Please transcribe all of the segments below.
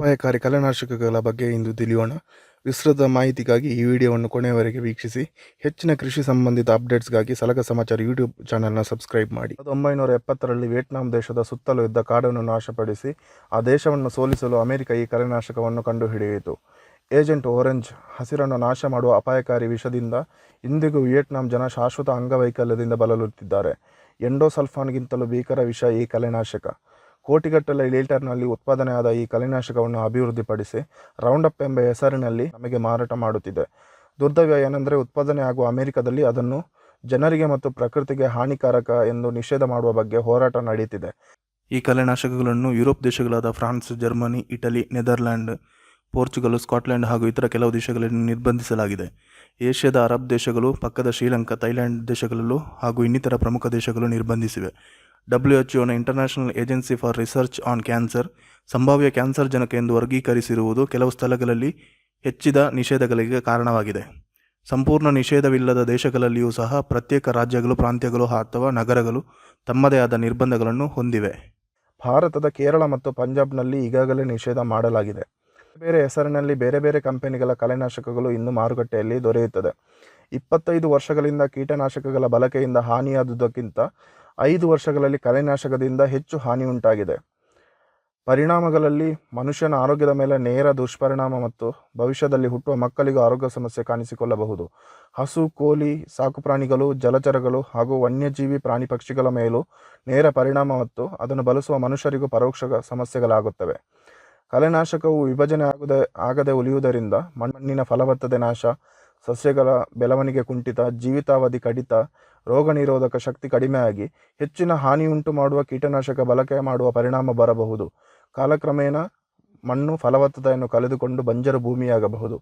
ಅಪಾಯಕಾರಿ ಕಳೆನಾಶಕಗಳ ಬಗ್ಗೆ ಇಂದು ತಿಳಿಯೋಣ. ವಿಸ್ತೃತ ಮಾಹಿತಿಗಾಗಿ ಈ ವಿಡಿಯೋವನ್ನು ಕೊನೆಯವರೆಗೆ ವೀಕ್ಷಿಸಿ. ಹೆಚ್ಚಿನ ಕೃಷಿ ಸಂಬಂಧಿತ ಅಪ್ಡೇಟ್ಸ್ಗಾಗಿ ಸಲಗ ಸಮಾಚಾರ ಯೂಟ್ಯೂಬ್ ಚಾನಲ್ನ ಸಬ್ಸ್ಕ್ರೈಬ್ ಮಾಡಿ. ಸಾವಿರದ ಒಂಬೈನೂರ ಎಪ್ಪತ್ತರಲ್ಲಿ ವಿಯೆಟ್ನಾಂ ದೇಶದ ಸುತ್ತಲೂ ಇದ್ದ ಕಾಡನ್ನು ನಾಶಪಡಿಸಿ, ಆ ದೇಶವನ್ನು ಸೋಲಿಸಲು ಅಮೆರಿಕ ಈ ಕಳೆನಾಶಕವನ್ನು ಕಂಡುಹಿಡಿಯಿತು. ಏಜೆಂಟ್ ಓರೆಂಜ್, ಹಸಿರನ್ನು ನಾಶ ಮಾಡುವ ಅಪಾಯಕಾರಿ ವಿಷದಿಂದ ಇಂದಿಗೂ ವಿಯೆಟ್ನಾಂ ಜನ ಶಾಶ್ವತ ಅಂಗವೈಕಲ್ಯದಿಂದ ಬಳಲುತ್ತಿದ್ದಾರೆ. ಎಂಡೋಸಲ್ಫಾನ್ಗಿಂತಲೂ ಭೀಕರ ವಿಷ ಈ ಕಳೆನಾಶಕ ಕೋಟಿಗಟ್ಟಲೆ ಲೀಟರ್ನಲ್ಲಿ ಉತ್ಪಾದನೆಯಾದ ಈ ಕಲಿನಾಶಕವನ್ನು ಅಭಿವೃದ್ಧಿಪಡಿಸಿ ರೌಂಡಪ್ ಎಂಬ ಹೆಸರಿನಲ್ಲಿ ನಮಗೆ ಮಾರಾಟ ಮಾಡುತ್ತಿದೆ. ದುರ್ದವ್ಯ ಏನೆಂದರೆ ಉತ್ಪಾದನೆ ಆಗುವ ಅಮೆರಿಕದಲ್ಲಿ ಅದನ್ನು ಜನರಿಗೆ ಮತ್ತು ಪ್ರಕೃತಿಗೆ ಹಾನಿಕಾರಕ ಎಂದು ನಿಷೇಧ ಮಾಡುವ ಬಗ್ಗೆ ಹೋರಾಟ ನಡೆಯುತ್ತಿದೆ. ಈ ಕಲೆನಾಶಕಗಳನ್ನು Europe ದೇಶಗಳಾದ France, Germany, Italy, Netherland, Portugal Scotland ಹಾಗೂ ಇತರ ಕೆಲವು ದೇಶಗಳಲ್ಲಿ ನಿರ್ಬಂಧಿಸಲಾಗಿದೆ. ಏಷ್ಯಾದ ಅರಬ್ ದೇಶಗಳು, ಪಕ್ಕದ ಶ್ರೀಲಂಕಾ, ಥೈಲ್ಯಾಂಡ್ ದೇಶಗಳಲ್ಲೂ ಹಾಗೂ ಇನ್ನಿತರ ಪ್ರಮುಖ ದೇಶಗಳು ನಿರ್ಬಂಧಿಸಿವೆ. W H ಒನ international agency for research on cancer ಸಂಭಾವ್ಯ ಕ್ಯಾನ್ಸರ್ ಜನಕ ಎಂದು ವರ್ಗೀಕರಿಸಿರುವುದು ಕೆಲವು ಸ್ಥಳಗಳಲ್ಲಿ ಹೆಚ್ಚಿದ ನಿಷೇಧಗಳಿಗೆ ಕಾರಣವಾಗಿದೆ. ಸಂಪೂರ್ಣ ನಿಷೇಧವಿಲ್ಲದ ದೇಶಗಳಲ್ಲಿಯೂ ಸಹ ಪ್ರತ್ಯೇಕ ರಾಜ್ಯಗಳು, ಪ್ರಾಂತ್ಯಗಳು ಅಥವಾ ನಗರಗಳು ತಮ್ಮದೇ ಆದ ನಿರ್ಬಂಧಗಳನ್ನು ಹೊಂದಿವೆ. ಭಾರತದ ಕೇರಳ ಮತ್ತು ಪಂಜಾಬ್ನಲ್ಲಿ ಈಗಾಗಲೇ ನಿಷೇಧ ಮಾಡಲಾಗಿದೆ. ಬೇರೆ ಹೆಸರಿನಲ್ಲಿ ಬೇರೆ ಬೇರೆ ಕಂಪನಿಗಳ ಕಳೆನಾಶಕಗಳು ಇನ್ನು ಮಾರುಕಟ್ಟೆಯಲ್ಲಿ ದೊರೆಯುತ್ತದೆ. ಇಪ್ಪತ್ತೈದು ವರ್ಷಗಳಿಂದ ಕೀಟನಾಶಕಗಳ ಬಳಕೆಯಿಂದ ಹಾನಿಯಾದುದಕ್ಕಿಂತ ಐದು ವರ್ಷಗಳಲ್ಲಿ ಕಲೆನಾಶಕದಿಂದ ಹೆಚ್ಚು ಹಾನಿ ಉಂಟಾಗಿದೆ ಪರಿಣಾಮಗಳಲ್ಲಿ ಮನುಷ್ಯನ ಆರೋಗ್ಯದ ಮೇಲೆ ನೇರ ದುಷ್ಪರಿಣಾಮ ಮತ್ತು ಭವಿಷ್ಯದಲ್ಲಿ ಹುಟ್ಟುವ ಮಕ್ಕಳಿಗೂ ಆರೋಗ್ಯ ಸಮಸ್ಯೆ ಕಾಣಿಸಿಕೊಳ್ಳಬಹುದು. ಹಸು, ಕೋಳಿ, ಸಾಕುಪ್ರಾಣಿಗಳು, ಜಲಚರಗಳು ಹಾಗೂ ವನ್ಯಜೀವಿ ಪ್ರಾಣಿ ಪಕ್ಷಿಗಳ ಮೇಲೂ ನೇರ ಪರಿಣಾಮ ಮತ್ತು ಅದನ್ನು ಬಳಸುವ ಮನುಷ್ಯರಿಗೂ ಪರೋಕ್ಷ ಸಮಸ್ಯೆಗಳಾಗುತ್ತವೆ. ಕಲೆನಾಶಕವು ವಿಭಜನೆ ಆಗದೆ ಆಗದೆ ಉಳಿಯುವುದರಿಂದ ಮಣ್ಣಿನ ಫಲವತ್ತತೆ ನಾಶ ಸಸ್ಯಗಳ ಬೆಳವಣಿಗೆ ಕುಂಠಿತ, ಜೀವಿತಾವಧಿ ಕಡಿತ, ರೋಗ ನಿರೋಧಕ ಶಕ್ತಿ ಕಡಿಮೆಯಾಗಿ ಹೆಚ್ಚಿನ ಹಾನಿಯುಂಟು ಮಾಡುವ ಕೀಟನಾಶಕ ಬಳಕೆ ಮಾಡುವ ಪರಿಣಾಮ ಬರಬಹುದು. ಕಾಲಕ್ರಮೇಣ ಮಣ್ಣು ಫಲವತ್ತತೆಯನ್ನು ಕಳೆದುಕೊಂಡು ಬಂಜರು ಭೂಮಿಯಾಗಬಹುದು.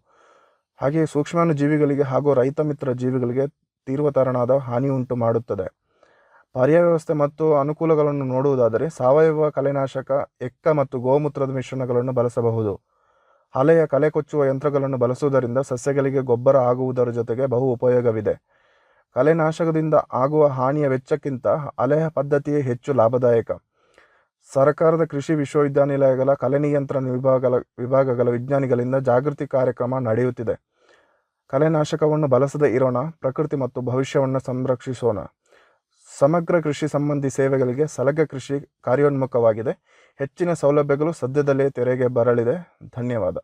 ಹಾಗೆಯೇ ಸೂಕ್ಷ್ಮಾಣು ಜೀವಿಗಳಿಗೆ ಹಾಗೂ ರೈತ ಮಿತ್ರ ಜೀವಿಗಳಿಗೆ ತೀವ್ರತರನಾದ ಹಾನಿಯುಂಟು ಮಾಡುತ್ತದೆ. ಪರ್ಯಾಯ ವ್ಯವಸ್ಥೆ ಮತ್ತು ಅನುಕೂಲಗಳನ್ನು ನೋಡುವುದಾದರೆ ಸಾವಯವ ಕಲೆನಾಶಕ, ಎಕ್ಕ ಮತ್ತು ಗೋಮೂತ್ರದ ಮಿಶ್ರಣಗಳನ್ನು ಬಳಸಬಹುದು. ಹಳೆಯ ಕಲೆ ಕೊಚ್ಚುವ ಯಂತ್ರಗಳನ್ನು ಬಳಸುವುದರಿಂದ ಸಸ್ಯಗಳಿಗೆ ಗೊಬ್ಬರ ಆಗುವುದರ ಜೊತೆಗೆ ಬಹು ಉಪಯೋಗವಿದೆ. ಕಲೆನಾಶಕದಿಂದ ಆಗುವ ಹಾನಿಯ ವೆಚ್ಚಕ್ಕಿಂತ ಹಳೆಯ ಪದ್ಧತಿಯೇ ಹೆಚ್ಚು ಲಾಭದಾಯಕ. ಸರ್ಕಾರದ ಕೃಷಿ ವಿಶ್ವವಿದ್ಯಾನಿಲಯಗಳ ಕಲೆ ನಿಯಂತ್ರಣ ವಿಭಾಗಗಳ ವಿಭಾಗಗಳ ವಿಜ್ಞಾನಿಗಳಿಂದ ಜಾಗೃತಿ ಕಾರ್ಯಕ್ರಮ ನಡೆಯುತ್ತಿದೆ. ಕಲೆನಾಶಕವನ್ನು ಬಳಸದೆ ಇರೋಣ, ಪ್ರಕೃತಿ ಮತ್ತು ಭವಿಷ್ಯವನ್ನು ಸಂರಕ್ಷಿಸೋಣ. ಸಮಗ್ರ ಕೃಷಿ ಸಂಬಂಧಿ ಸೇವೆಗಳಿಗೆ ಸಲಗ ಕೃಷಿ ಕಾರ್ಯೋನ್ಮುಖವಾಗಿದೆ. ಹೆಚ್ಚಿನ ಸೌಲಭ್ಯಗಳು ಸದ್ಯದಲ್ಲೇ ತೆರೆಗೆ ಬರಲಿದೆ. ಧನ್ಯವಾದ.